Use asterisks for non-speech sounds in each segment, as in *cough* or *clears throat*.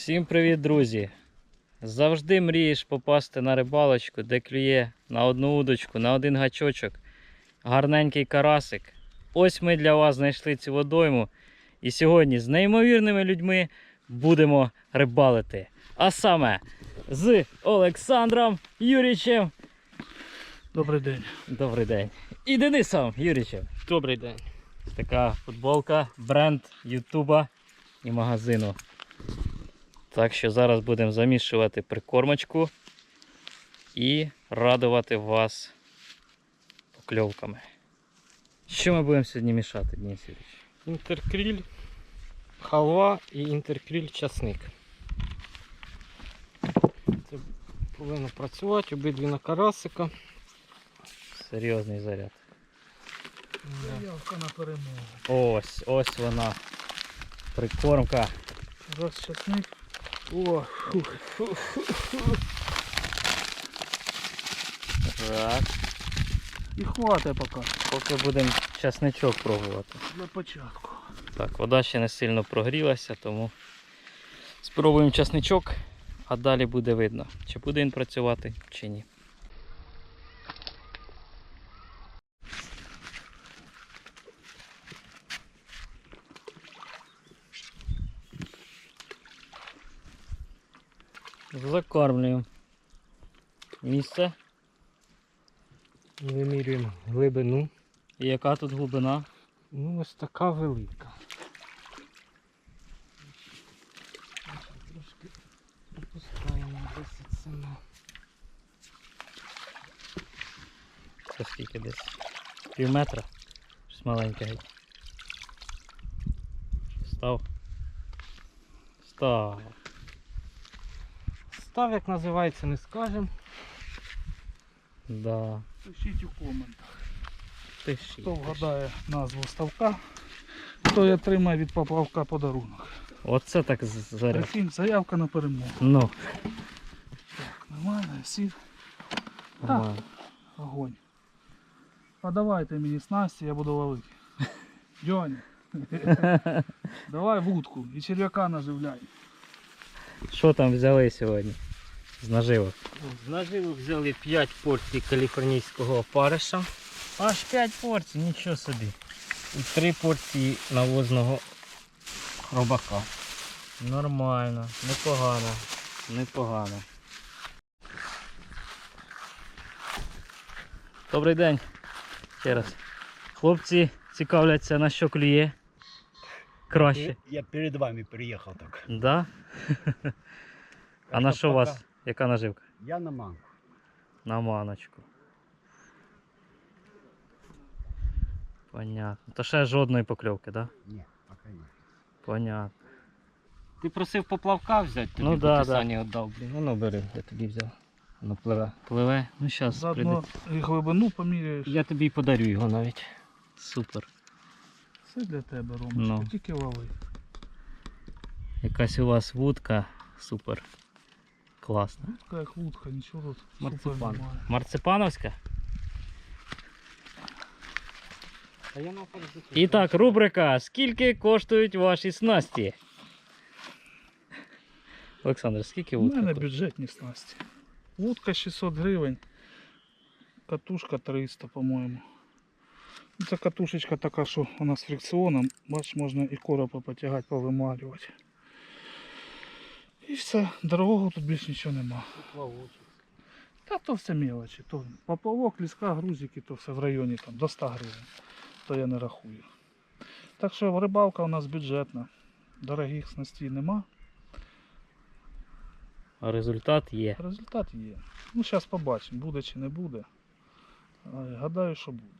Всім привіт, друзі! Завжди мрієш попасти на рибалочку, де клює на одну удочку, на один гачочок, гарненький карасик. Ось ми для вас знайшли цю водойму. І сьогодні з неймовірними людьми будемо рибалити. А саме з Олександром Юрічем. Добрий день. Добрий день. І Денисом Юрічем. Добрий день. Така футболка, бренд Ютуба і магазину. Так що зараз будемо замішувати прикормочку і радувати вас покльовками. Що ми будемо сьогодні мішати, Денис Юрійович? Інтеркріль, халва і інтеркріль часник. Це повинно працювати обидві на карасика. Серйозний заряд. Заявка на перемогу. Ось, ось вона. Прикормка. Раз часник. О, фу. Так. І хватає поки Поки будемо часничок пробувати. На початку. Так, вода ще не сильно прогрілася, тому спробуємо часничок, а далі буде видно, чи буде він працювати, чи ні. Закармлюємо. Місце. Вимірюємо глибину. І яка тут глибина? Ну, ось така велика. Трошки опускаємо 10 см. Це скільки десь? Пів метра? Щось маленьке геть. Став. Став. Став, як називається, не скажемо. Да. Пишіть у коментах. Пишіть. Хто вгадає назву ставка, той отримає від поплавка подарунок. Оце так заряд. Прикинь, заявка на перемогу. Ну. Нормально, сів, ага. огонь. А давайте мені снасті, я буду ловити. *laughs* Дьоня. *laughs* Давай вудку і черв'яка наживляй. Що там взяли сьогодні? З наживок. З наживок взяли 5 порцій каліфорнійського опариша. Аж 5 порцій, нічого собі. і 3 порції навозного робака. Нормально, непогано. Непогано. Добрий день. Ще раз. Хлопці цікавляться, на що клює. Краще. Я перед вами приехал так. Да? А на що у вас? Яка наживка? Я на манку. На маночку. Понятно. То ще жодної покльовки, да? Нет, пока нет. Понятно. Ти просив поплавка взяти, тобі Ну ну, да, да, да. Сані віддав, блін. Ну, ну бери, я тобі взяв. Воно пливе. Пливе. Ну зараз Заодно прийде. і глибину поміряєш. Я тобі й подарю його навіть. Супер. Все для тебе, Ромочка, Ну. тільки лови. Якась у вас вудка. Супер. Класна. Така як вудка, нічого тут Марципан. супер немає. Марципановська. А я навпаки І так, рубрика. Скільки коштують ваші снасті? Олександр, скільки У вудка? мене коштує? бюджетні снасті. Вудка 600 гривень, катушка 300, по-моєму. Ну, Це катушечка така, що вона з фрикціоном, бач, можна і коропа потягати, повимарювати. І все, дорогого тут більше нічого нема. Та то все мелочі. То поплавок, ліска, грузики, то все в районі там, до 100 гривень. То я не рахую. Так що рибалка у нас бюджетна. Дорогих снастей нема. А результат є. Результат є. Ну, зараз побачимо, буде чи не буде. Гадаю, що буде.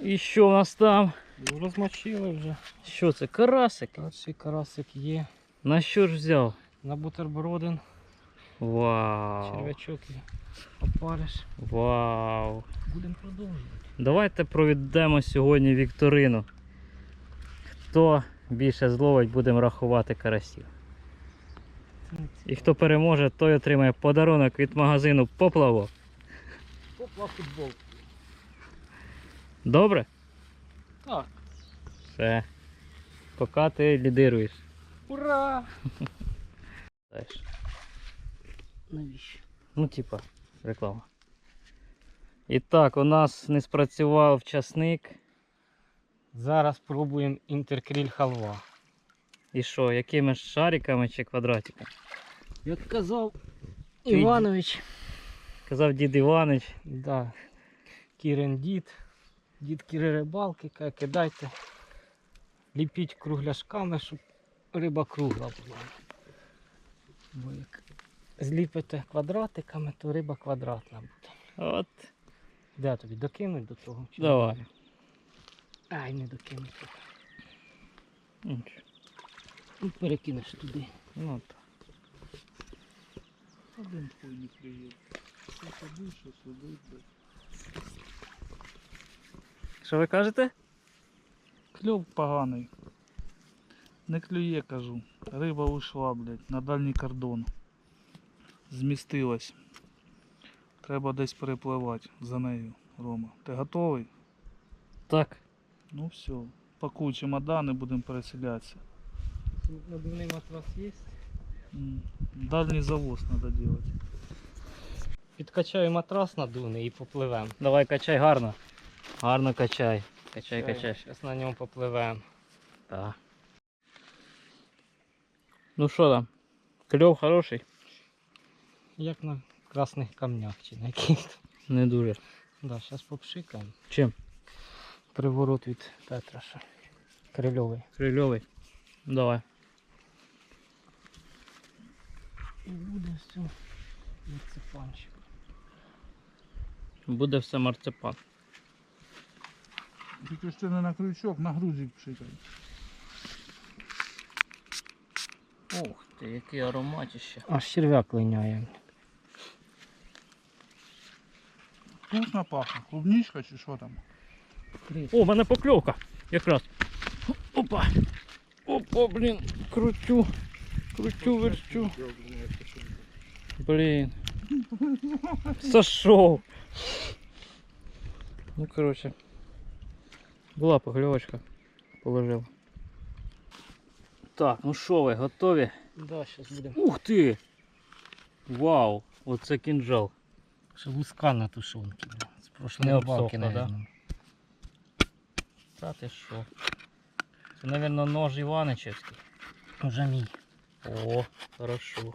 І що у нас там? Ну, розмочили вже. Що це? Карасик? Перший карасик є. На що ж взяв? На бутербродин, Вау. черв'ячок і опариш. Вау. Будемо продовжувати. Давайте проведемо сьогодні вікторину. Хто більше зловить, будемо рахувати карасів. І хто переможе, той отримає подарунок від магазину Поплавок. Попла футбол. Добре? Так. Все. Поки ти лідируєш. Ура! Навіщо? Ну, типа, реклама. І так, у нас не спрацював часник. Зараз пробуємо інтеркріль халва. І що, якими ж шариками чи квадратиками? Як казав Іванович, Казав дід Іванич. да, Кірен дід, дід Кіри рибалки, каже, кидайте, ліпіть кругляшками, щоб риба кругла була. Бо як зліпите квадратиками, то риба квадратна буде. От, Де тобі докинуть до того? чи давай. Ай, не докинуть. Нічого. Ну, перекинеш туди. Ну, так. Один хуй не сидить, що сидить, блядь. Що ви кажете? Кльов поганий. Не клює, кажу. Риба ушла, блядь, на дальній кордон. Змістилась. Треба десь перепливати за нею, Рома. Ти готовий? Так. Ну все. Пакуй чемодани, будемо переселятися. Надувний матрас є? М, Дальній завоз треба робити. Підкачаю матрас надувний і попливемо. Давай качай гарно. Гарно качай. Качай, качай. Зараз на ньому попливемо. Так. Ну що там? Кльов хороший? Як на красних камнях чи на яких. Не дуже. Да, зараз попшикаємо. Чим? Приворот від Петраша. Крильовий. Крильовий. Давай. І буде все. Марципанчик. Буде все марципан. Тільки ж не на крючок, на грузик пшикай. Ух ти, який ароматище. Аж черв'як линяє. Вкусно пахне. Клубничка чи що там? О, у мене покльовка. Якраз. Опа. Опа, блін. Крутю. Крутю, верчу. Блін. Сошов. Ну, коротше. Була покльовочка. Положив. Так, ну що ви, готові? Да, зараз буде. Ух ти! Вау! Оце кінжал. Ще луска на тушонки. З прошлої Не рибалки, да? Та ти що? Це, мабуть, нож Іваничевський. Уже мій. О, хорошо.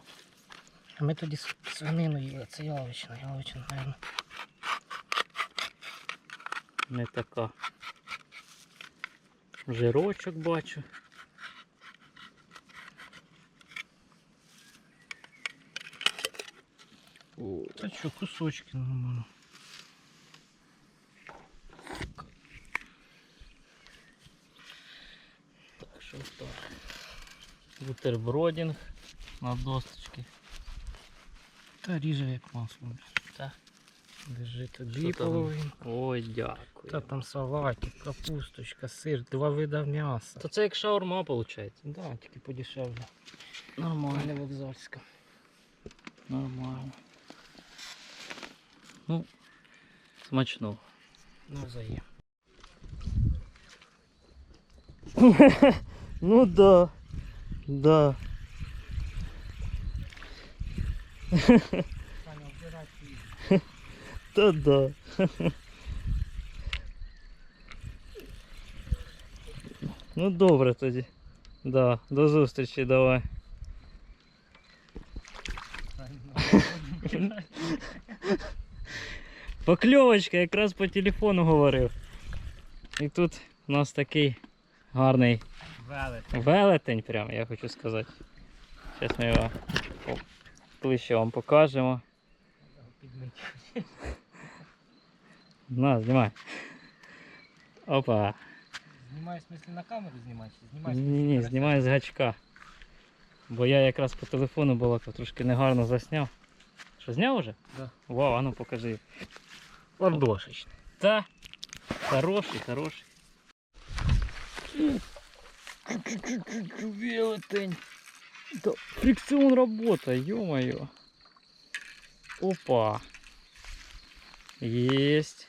А ми тоді свинину їли, це яловичина, яловичина, наверно. Не така. Жирочок бачу. О, Та що, кусочки нормально. так, що так. Бутербродінг на досточці. Та ріже як масло. Так. Держи тобі половину. Ой, дякую. Та там салатик, капусточка, сир, два вида м'яса. То це як шаурма виходить. Да, тільки подешевле. Нормально. вокзальська. Нормально. Ну, смачно. Ну, взаєм. *laughs* Ну да. Да. *laughs* Та да. Ну добре тоді. Да, до зустрічі давай. Покльовочка, якраз по телефону говорив. І тут у нас такий гарний Велет. велетень, прям, я хочу сказати. Зараз ми його ближче вам покажемо. На, знімай. Опа. Знімай, в смысле, на камеру знімати? чи Знімай, в Ні, смислі, ні, на знімай з гачка. Бо я якраз по телефону балакав, трошки негарно засняв. Що, зняв уже? Да. Вау, а ну покажи. Ладошечний. Та. Хороший, хороший. Велетень. Да, фрикцион работа, ё-моё. Опа. Есть.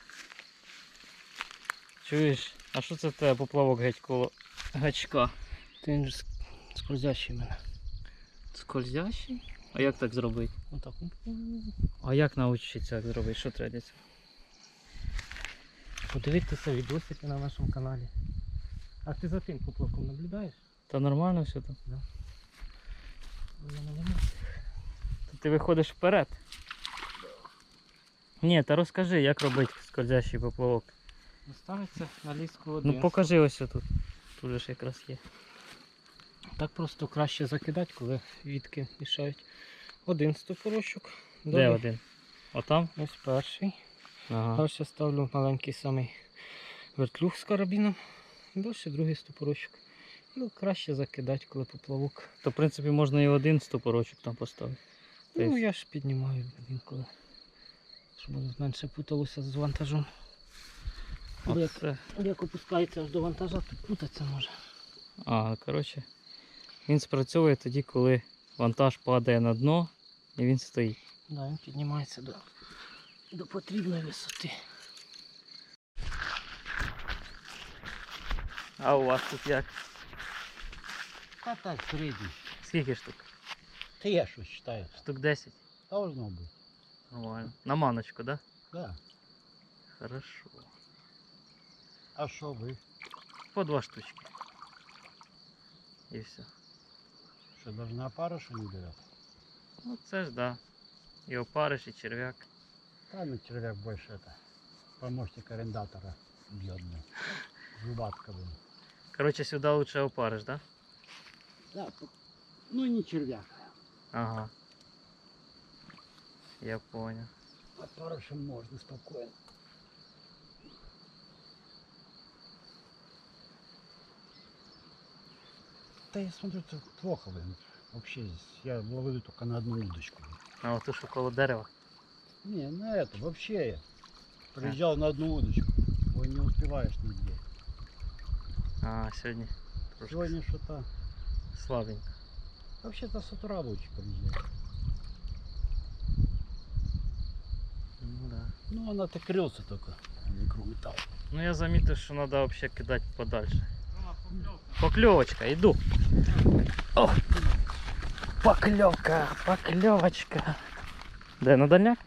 Чуєш? А що це тебе поплавок геть коло гачка? Ти він ж скользящий мене. Скользящий? А як так зробити? Отак. А як навчитися так зробити? Що треба? для цього? Подивитися відосики на нашому каналі. А ти за тим поплавком наблюдаєш? Та нормально все там. Нема. То ти виходиш вперед. Ні, та розкажи, як робити скользящий поплавок. Ставиться на ліску один. Ну покажи ось тут. Тут ж якраз є. Так просто краще закидати, коли вітки мішають. Один стопорочок. Де Далі один? Отам? Ось перший. Ага. Далі ставлю маленький самий вертлюг з карабіном. Далі другий стопорочок. Ну, краще закидати, коли поплавок. То в принципі можна і один стопорочок там поставити. Ну, Тобто- я ж піднімаю інколи. Щоб воно менше путалося з вантажом. Як, як опускається аж до вантажа, то путатися може. А, коротше. Він спрацьовує тоді, коли вантаж падає на дно і він стоїть. Да, він піднімається до, до потрібної висоти. А у вас тут як? Та так, середній. Скільки штук? Та я щось читаю. Штук 10? Должно бути. Нормально. На маночку, да? Да. Хорошо. А що ви? По два штучки. І все. Що, даже на опарыша не берет? Ну це ж да. І опариш, і черв'як. Там на червяк больше это. Помощник арендатора бьет, блин. Зубатка, блин. Коротше, сюди лучше опариш, да? Да, по- ну не червяк. Ага. Я понял. Опарышем можно спокойно. Да я смотрю, это плохо, блин. Вообще здесь. Я ловлю только на одну удочку. А от що коло дерева. Не, на это вообще я приезжал на одну удочку. Ой, не успеваешь нигде. А, сьогодні трошки Сегодня что-то... слабенько. Вообще-то с утра лучше приезжать. Ну да. Ну, она так крылся только, а не круг металл. Ну я замітив, що треба взагалі кидати подальше. Покльовочка, йду. О! Покльовка, покльовочка. Де, на дальняк?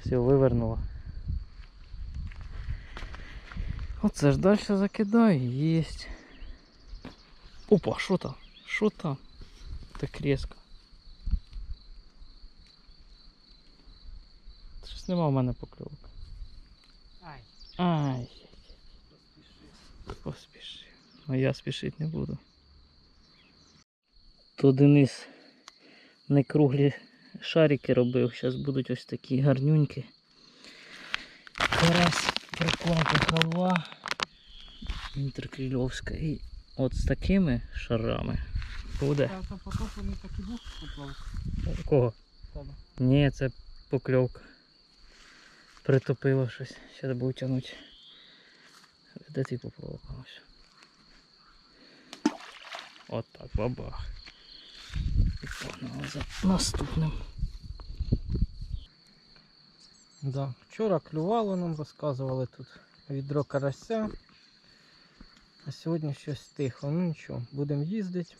Все, вивернуло. Оце ж далі закидаю, єсть. Опа, що там? Що там? Так різко. Щось нема в мене покльовок. Ай, Ай. Поспішив. А я спішити не буду. То Денис не круглі шарики робив, зараз будуть ось такі гарнюнькі. Карась, прикормка халва. Інтеркрильовська. І от з такими шарами буде. кого? Ні, це покльовка. Притопило щось. Зараз буду тягнути. Де твій поплавок? От так, бабах. І погнали за наступним. Да. Вчора клювало нам, розказували тут відро карася. А сьогодні щось тихо. Ну нічого, будемо їздити.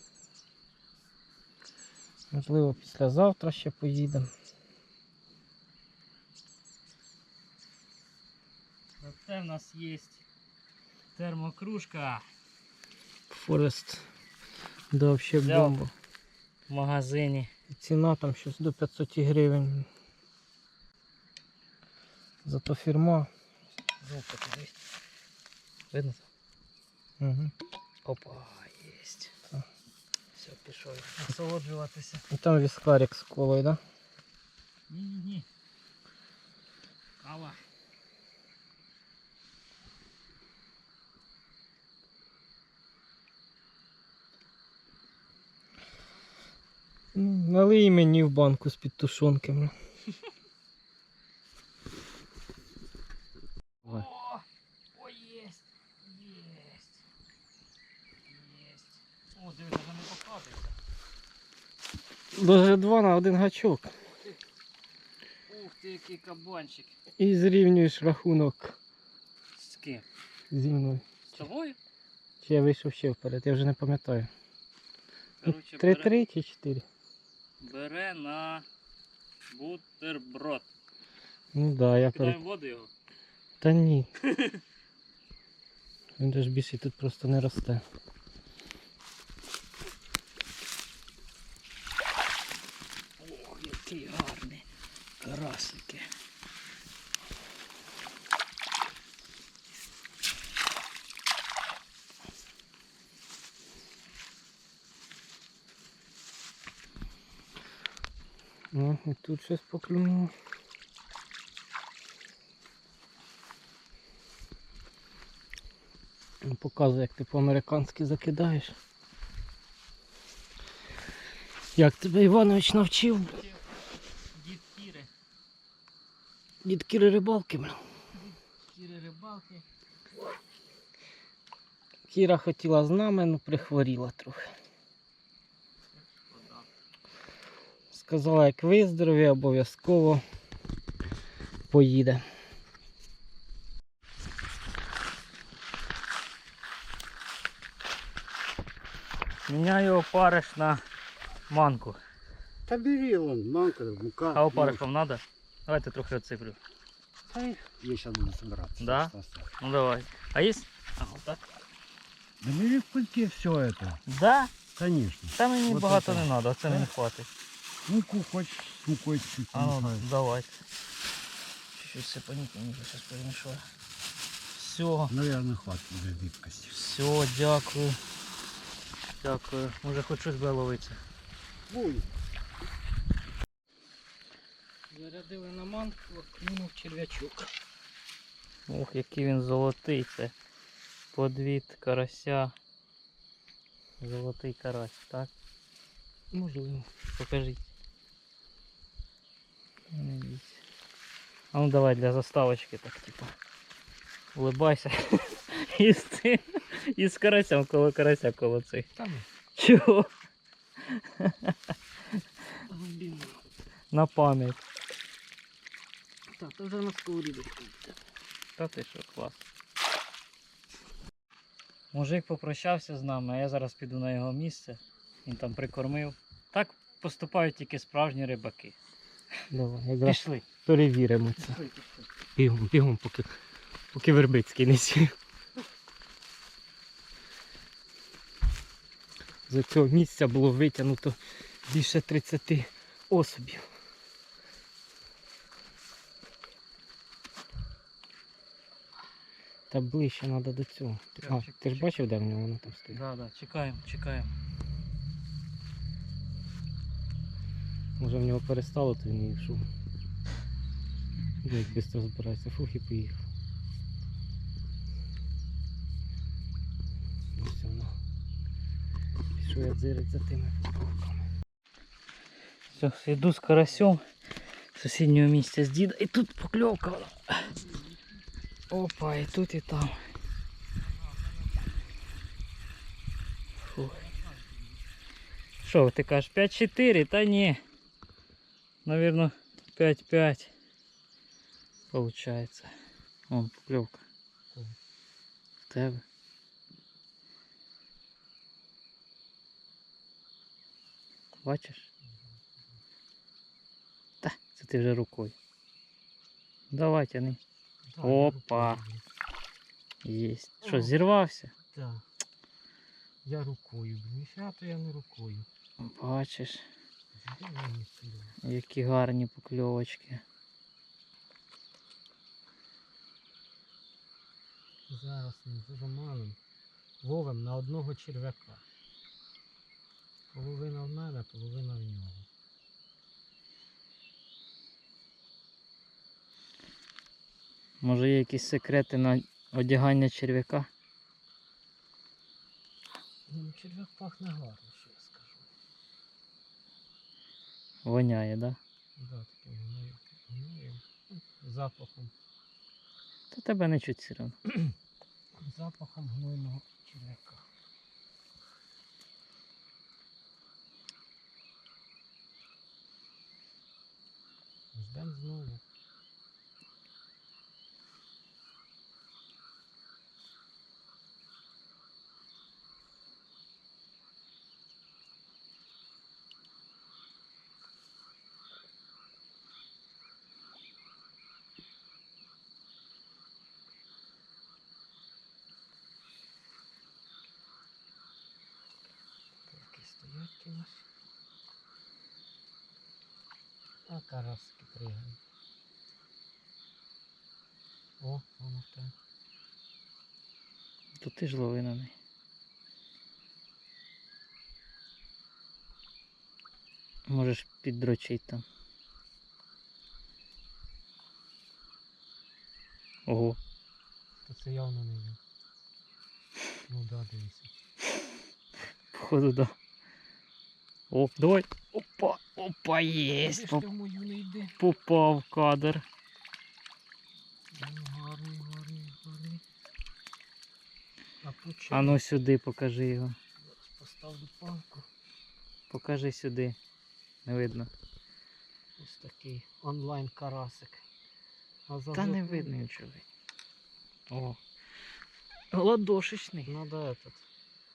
Можливо, післязавтра ще поїдемо. Це в нас є термокружка Форест. Да, вообще Взяв. бомба. в магазині. Ціна там щось до 500 гривень. Зато фірма. Зубка туди. Видно? Угу. Опа, єсть. Так. Все, пішов насолоджуватися. І там віскарик з колою, да? Ні-ні-ні. Кава. Налий мені в банку з-під тушонки. бля. О, о, єсть, єсть, єсть. О, даже не показується. Даже два на один гачок. Ух ти, який кабанчик. І зрівнюєш рахунок З ким? зі мною. З тобою? Чи я вийшов ще вперед, я вже не пам'ятаю. Бере, 3-3 чи 4? Бере на бутерброд. Ну да, я. Кидаємо воду його. Та ні. *laughs* Він же ж більше тут просто не росте. Ох, який гарний. карасики. О, і тут щось поклюнуло. Ну, Показує, як ти по-американськи закидаєш. Як тебе Іванович навчив? Дід Кіри. Дід Кіри рибалки, бля. Кіри рибалки. Кіра хотіла з нами, але прихворіла трохи. Сказала, як виздорові, обов'язково поїде. Міняю опариш на манку. Та бери вон, манка, мука. А опариш вам треба? Давайте трохи отсиплю. Я сейчас буду собираться. Да? Ну давай. А есть? А, вот так. Да бери в кульке все это. Да? Конечно. Та мені Вот багато это. не треба, це Да? мені хватить. Хочешь, с мукой чуть-чуть. А ну, давайте. Чуть-чуть сипаніть, мені зараз перемішаю. Все, Наверное, хватит для жидкости. все, дякую. Дякую. Може хоч щось буде ловитися. Ой, Зарядили на манку, клюнув черв'ячок. Ох, який він золотий. Це подвід карася. Золотий карась, так? Можливо. Покажіть. А ну давай для заставочки так, типа. Улыбайся. І з цим. І з коло карася коло цих. Там Чого? На пам'ять. Так, то вже на сковорідочку. Та ти що, клас. Мужик попрощався з нами, а я зараз піду на його місце. Він там прикормив. Так поступають тільки справжні рибаки. Давай, якраз Пішли. перевіримо це. Бігом, бігом, поки, поки Вербицький не сів. З цього місця було витягнуто більше 30 особів. Та ближче треба до цього. Так, А, ти ж бачив, де в нього воно там стоїть? Да, да, чекаємо, чекаємо. Може в нього перестало, то він йшов. Де як швидко збирається, фух і поїхав. Ну все, ну. Пішов дзирить за тими поплавками. Все, йду з карасем сусіднього місця з діда. І тут покльовка. Опа, і тут, і там. Фух. Що, ти кажеш 5-4? Та ні. Навірно, 5-5. Получається. Вон покльовка. Кого? В тебе. Бачиш? Та, це ти вже рукою. Давай тяни. Опа. Єсть. Що, О. зірвався? Так. Я рукою. Мішати я не рукою. Бачиш, Які гарні покльовочки. Зараз ми з Романом ловим на одного черв'яка. Половина в мене, половина в нього. Може є якісь секрети на одягання черв'яка? Ну, черв'як пахне гарно, що я скажу. Воняє, да? Да, таким гноєм, гноєм, запахом, Та тебе не чуть все одно. *clears throat* запахом гнойного черв'яка. Ждем знову. Викинеш. А карасики пригають. О, воно там. То ти ж лови на неї. Можеш піддрочить там. Ого. То це явно не він. Ну да, дивіться. Походу, да. О, давай. Опа, опа, єсть. Йди. Попав в кадр. Гарний, гарний, гарний. А. А ну сюди покажи його. Поставлю палку. Покажи сюди. Не видно. Ось такий онлайн карасик. А за Та не видно нічого. О. Ладошечний. Надо этот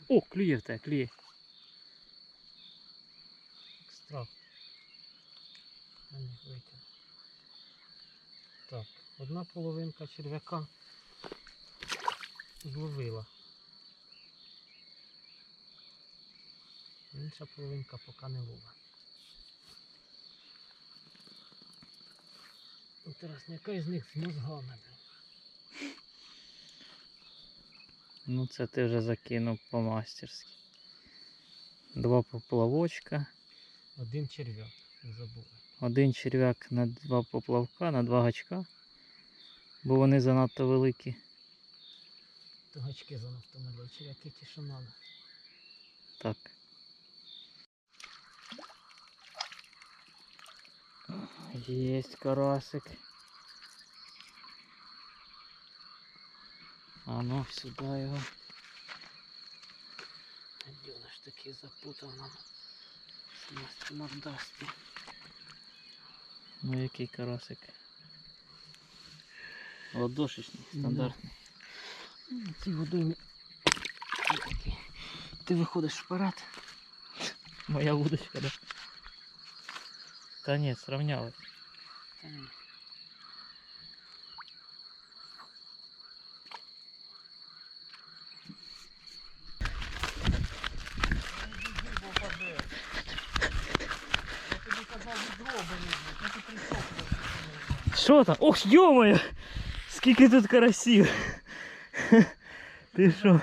О, клює в тебе, клює. Витягну. Так, одна половинка черв'яка зловила. Інша половинка поки не лова. Інтересно, яка із них з мозгами? Ну це ти вже закинув по-мастерськи. Два поплавочка. Один черв'як, не забули. Один черв'як на два поплавка, на два гачка. Бо вони занадто великі. То гачки занадто малі, черв'яки ті, що надо. Так. Есть карасик. А ну сюда його. Дюна ж таки запутав нам. Смасть мордасти. Ну який карасик? Ладошечний, Да. Ці водоймі такі. Ти виходиш вперед. Моя удочка, да? Та ні, сравнялась. Та ні. Що там? Ох, йомаю! Скільки тут карасів! *laughs* Ти що?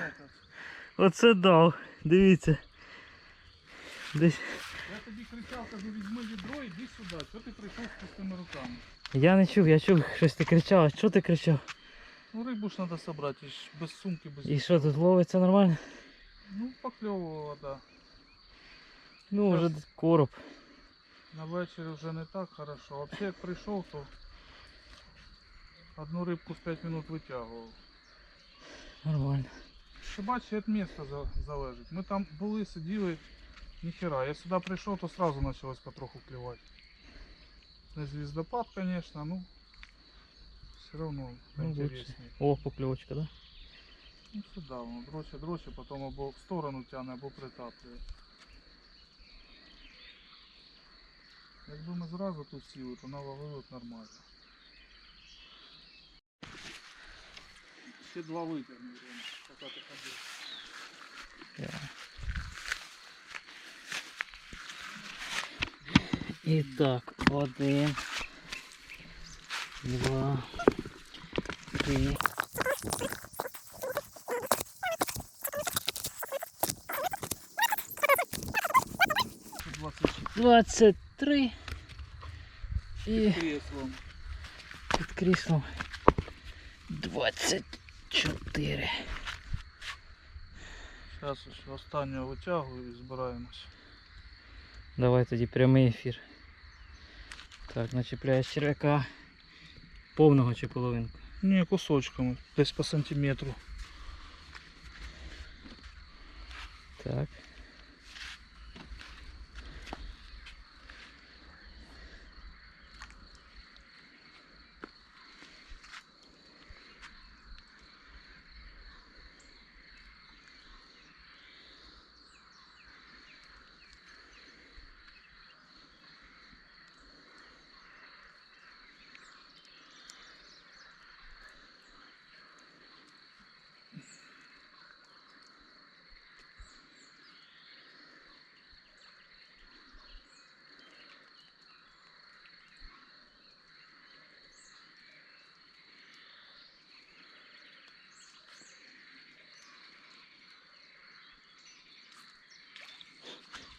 Оце дав. Дивіться. Десь. Я тобі кричав, кажу, візьми відро, іди сюди. Що ти прийшов з пустими руками? Я не чув, я чув, щось ти кричав. А що ти кричав? Ну рибу ж треба зібрати, без сумки, без І що тут ловиться нормально? Ну, покльовувала, да. Ну, вже короб. На вечері вже не так хорошо. А Взагалі як прийшов, то одну рибку з 5 минут витягував. Нормально. Ти бачиш, від міста за- залежить. Ми там були, сиділи, ніхера. Я сюди прийшов, то сразу почалось потроху клювати. Не звіздопад, звісно, ну все одно Ну, лучше. інтересніше. О, покльовочка, да? Ну сюди воно дроче, дроче, потім або в сторону тягне, або притаплює. Якби ми зразу тут сіли, то наловили б нормально. Ще два витягни, Ірина, поки ти ходив. Я. І так, один, два, три. Ще 26 Двадцять три. І креслом. під кріслом двадцять чотири. Зараз ось останнього витягую і збираємось. Давай тоді прямий ефір. Так, начепляєш черв'яка. Повного чи половинку. Ні, кусочками, десь по сантиметру. Так.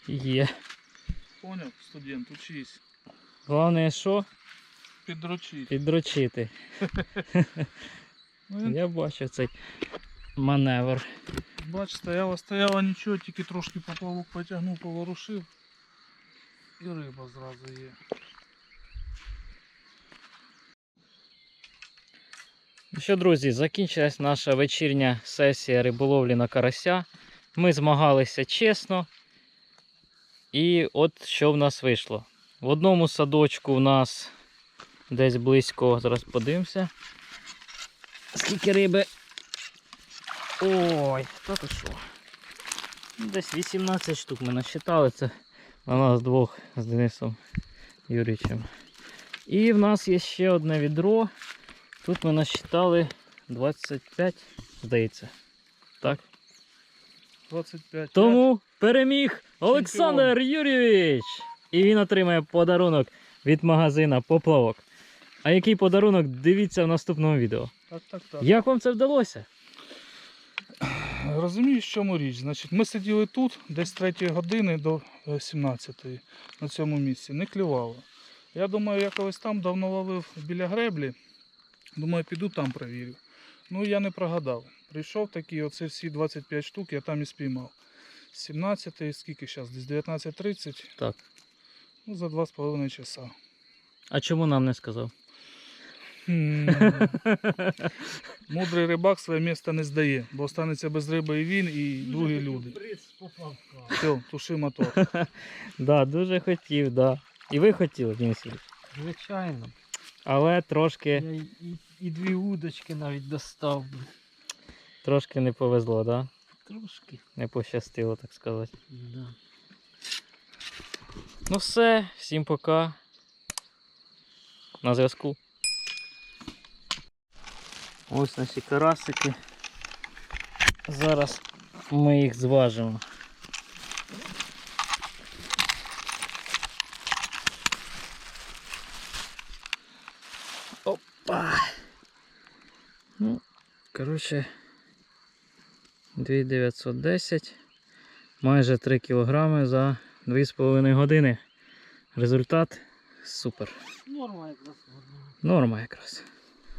Є. Поняв, студент, учись. Головне, що? Підручись. Підручити. *laughs* Ну, він, Я бачив цей маневр. бач, стояла, стояла нічого, тільки трошки поплавок потягнув, поворушив. І риба зразу є. Ну що, друзі, закінчилась наша вечірня сесія риболовлі на карася. Ми змагалися чесно. І от що в нас вийшло. В одному садочку в нас десь близько, зараз подивимося. Скільки риби. Ой, та ти що? Десь 18 штук ми насчитали. Це на нас двох з Денисом Юрійовичем. І в нас є ще одне відро. Тут ми насчитали 25, здається. Так. 25. Тому переміг Олександр Юрійович. І він отримає подарунок від магазина Поплавок. А який подарунок, дивіться в наступному відео. Так, так, так. Як вам це вдалося? Розумієш, в чому річ? Значить, ми сиділи тут десь з 3 години до 17 на цьому місці. Не клювало. Я думаю, я колись там давно ловив біля греблі. Думаю, піду там перевірю. Ну я не прогадав. Прийшов такий, оце всі 25 штук, я там і спіймав. 17 скільки зараз? Десь 19.30. Так. Ну, за 2,5 часа. А чому нам не сказав? Мудрий рибак своє місце не здає, бо останеться без риби і він, і другі люди. Все, туши мотор. *laughs* Да, дуже хотів, да. І ви хотіли, Денис. Звичайно. Але трошки, Я і, і дві удочки навіть достав. би. Трошки не повезло, да? Трошки. Не пощастило, так сказати. Да. Ну все, всім пока. На зв'язку. Ось наші карасики. Зараз ми їх зважимо. Опа. Ну, коротше, 2910. Майже 3 кг за 2,5 години. Результат супер. Норма якраз. Норма якраз.